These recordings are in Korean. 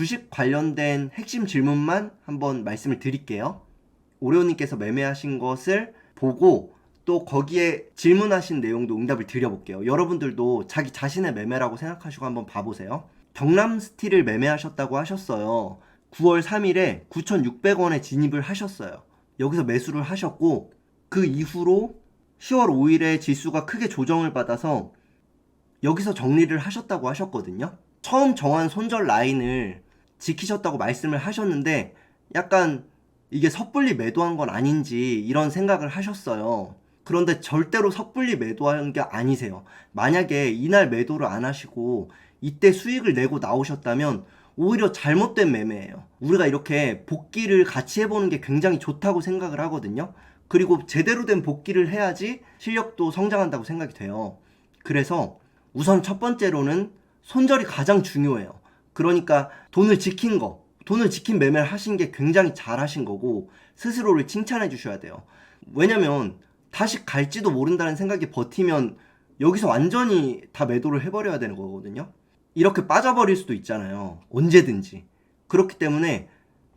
주식 관련된 핵심 질문만 한번 말씀을 드릴게요. 오레오님께서 매매하신 것을 보고 또 거기에 질문하신 내용도 응답을 드려볼게요. 여러분들도 자기 자신의 매매라고 생각하시고 한번 봐보세요. 경남 스틸을 매매하셨다고 하셨어요. 9월 3일에 9,600원에 진입을 하셨어요. 여기서 매수를 하셨고 그 이후로 10월 5일에 지수가 크게 조정을 받아서 여기서 정리를 하셨다고 하셨거든요. 처음 정한 손절 라인을 지키셨다고 말씀을 하셨는데 약간 이게 섣불리 매도한 건 아닌지 이런 생각을 하셨어요. 그런데 절대로 섣불리 매도한 게 아니세요. 만약에 이날 매도를 안 하시고 이때 수익을 내고 나오셨다면 오히려 잘못된 매매예요. 우리가 이렇게 복귀를 같이 해보는 게 굉장히 좋다고 생각을 하거든요. 그리고 제대로 된 복귀를 해야지 실력도 성장한다고 생각이 돼요. 그래서 우선 첫 번째로는 손절이 가장 중요해요. 그러니까 돈을 지킨 거, 돈을 지킨 매매를 하신 게 굉장히 잘 하신 거고 스스로를 칭찬해 주셔야 돼요. 왜냐면 다시 갈지도 모른다는 생각이 버티면 여기서 완전히 다 매도를 해버려야 되는 거거든요. 이렇게 빠져버릴 수도 있잖아요. 언제든지. 그렇기 때문에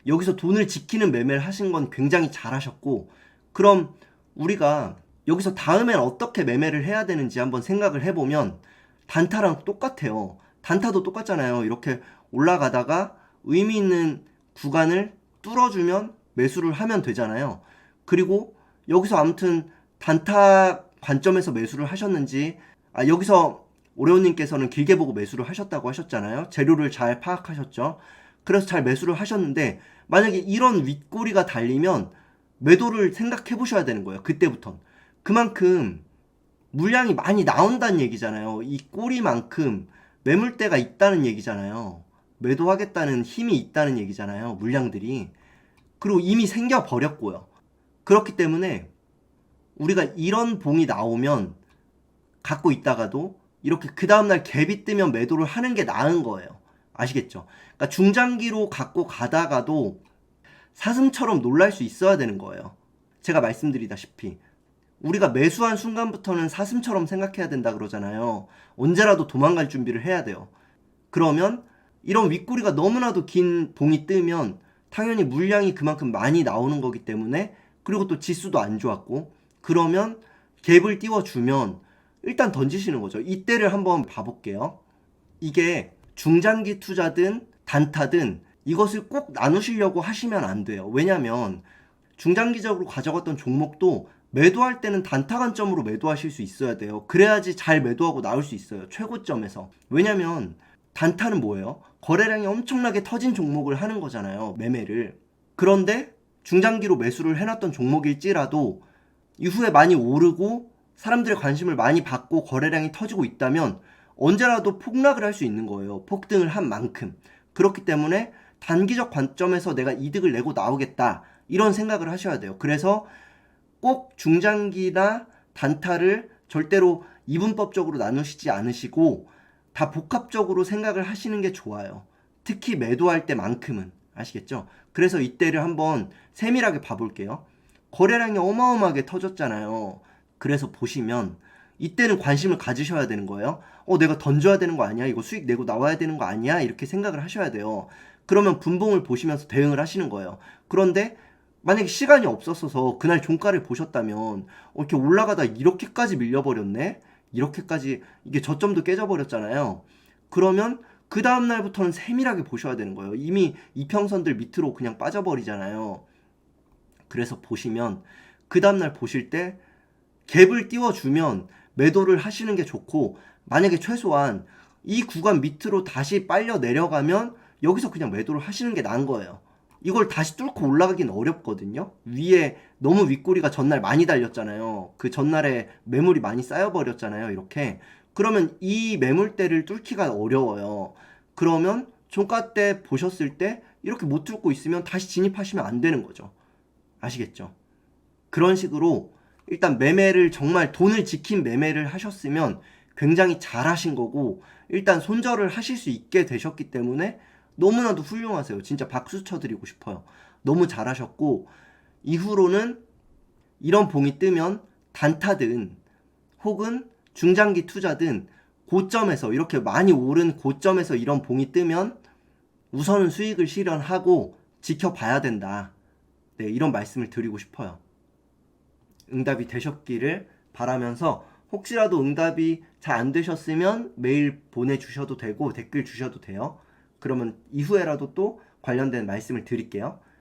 여기서 돈을 지키는 매매를 하신 건 굉장히 잘 하셨고 그럼 우리가 여기서 다음엔 어떻게 매매를 해야 되는지 한번 생각을 해보면 단타랑 똑같아요. 단타도 똑같잖아요. 이렇게 올라가다가 의미 있는 구간을 뚫어주면 매수를 하면 되잖아요. 그리고 여기서 아무튼 단타 관점에서 매수를 하셨는지, 아, 여기서 오레오님께서는 길게 보고 매수를 하셨다고 하셨잖아요. 재료를 잘 파악하셨죠. 그래서 잘 매수를 하셨는데, 만약에 이런 윗꼬리가 달리면 매도를 생각해 보셔야 되는 거예요. 그때부터. 그만큼 물량이 많이 나온다는 얘기잖아요. 이 꼬리만큼 매물대가 있다는 얘기잖아요. 매도하겠다는 힘이 있다는 얘기잖아요. 물량들이. 그리고 이미 생겨 버렸고요. 그렇기 때문에 우리가 이런 봉이 나오면 갖고 있다가도 이렇게 그 다음날 갭이 뜨면 매도를 하는 게 나은 거예요. 아시겠죠? 그러니까 중장기로 갖고 가다가도 사슴처럼 놀랄 수 있어야 되는 거예요. 제가 말씀드리다시피 우리가 매수한 순간부터는 사슴처럼 생각해야 된다 그러잖아요. 언제라도 도망갈 준비를 해야 돼요. 그러면 이런 윗꼬리가 너무나도 긴 봉이 뜨면 당연히 물량이 그만큼 많이 나오는 거기 때문에 그리고 또 지수도 안 좋았고 그러면 갭을 띄워주면 일단 던지시는 거죠. 이때를 한번 봐볼게요. 이게 중장기 투자든 단타든 이것을 꼭 나누시려고 하시면 안 돼요. 왜냐면 중장기적으로 가져갔던 종목도 매도할 때는 단타 관점으로 매도하실 수 있어야 돼요. 그래야지 잘 매도하고 나올 수 있어요. 최고점에서. 왜냐면 단타는 뭐예요? 거래량이 엄청나게 터진 종목을 하는 거잖아요. 매매를. 그런데 중장기로 매수를 해놨던 종목일지라도 이후에 많이 오르고 사람들의 관심을 많이 받고 거래량이 터지고 있다면 언제라도 폭락을 할 수 있는 거예요. 폭등을 한 만큼. 그렇기 때문에 단기적 관점에서 내가 이득을 내고 나오겠다. 이런 생각을 하셔야 돼요. 그래서 꼭 중장기나 단타를 절대로 이분법적으로 나누시지 않으시고 다 복합적으로 생각을 하시는 게 좋아요. 특히 매도할 때만큼은 아시겠죠? 그래서 이때를 한번 세밀하게 봐볼게요. 거래량이 어마어마하게 터졌잖아요. 그래서 보시면 이때는 관심을 가지셔야 되는 거예요. 어, 내가 던져야 되는 거 아니야? 이거 수익 내고 나와야 되는 거 아니야? 이렇게 생각을 하셔야 돼요. 그러면 분봉을 보시면서 대응을 하시는 거예요. 그런데 만약에 시간이 없었어서 그날 종가를 보셨다면 어, 이렇게 올라가다 이렇게까지 밀려버렸네? 이렇게까지 이게 저점도 깨져버렸잖아요. 그러면 그 다음 날부터는 세밀하게 보셔야 되는 거예요. 이미 이평선들 밑으로 그냥 빠져버리잖아요. 그래서 보시면 그 다음 날 보실 때 갭을 띄워주면 매도를 하시는 게 좋고 만약에 최소한 이 구간 밑으로 다시 빨려 내려가면 여기서 그냥 매도를 하시는 게 나은 거예요. 이걸 다시 뚫고 올라가긴 어렵거든요. 위에 너무 윗꼬리가 전날 많이 달렸잖아요. 그 전날에 매물이 많이 쌓여버렸잖아요. 이렇게. 그러면 이 매물대를 뚫기가 어려워요. 그러면 종가 때 보셨을 때 이렇게 못 뚫고 있으면 다시 진입하시면 안 되는 거죠. 아시겠죠? 그런 식으로 일단 매매를 정말 돈을 지킨 매매를 하셨으면 굉장히 잘하신 거고 일단 손절을 하실 수 있게 되셨기 때문에 너무나도 훌륭하세요. 진짜 박수 쳐드리고 싶어요. 너무 잘하셨고 이후로는 이런 봉이 뜨면 단타든 혹은 중장기 투자든 고점에서 이렇게 많이 오른 고점에서 이런 봉이 뜨면 우선은 수익을 실현하고 지켜봐야 된다. 네, 이런 말씀을 드리고 싶어요. 응답이 되셨기를 바라면서 혹시라도 응답이 잘 안 되셨으면 메일 보내주셔도 되고 댓글 주셔도 돼요. 그러면 이후에라도 또 관련된 말씀을 드릴게요.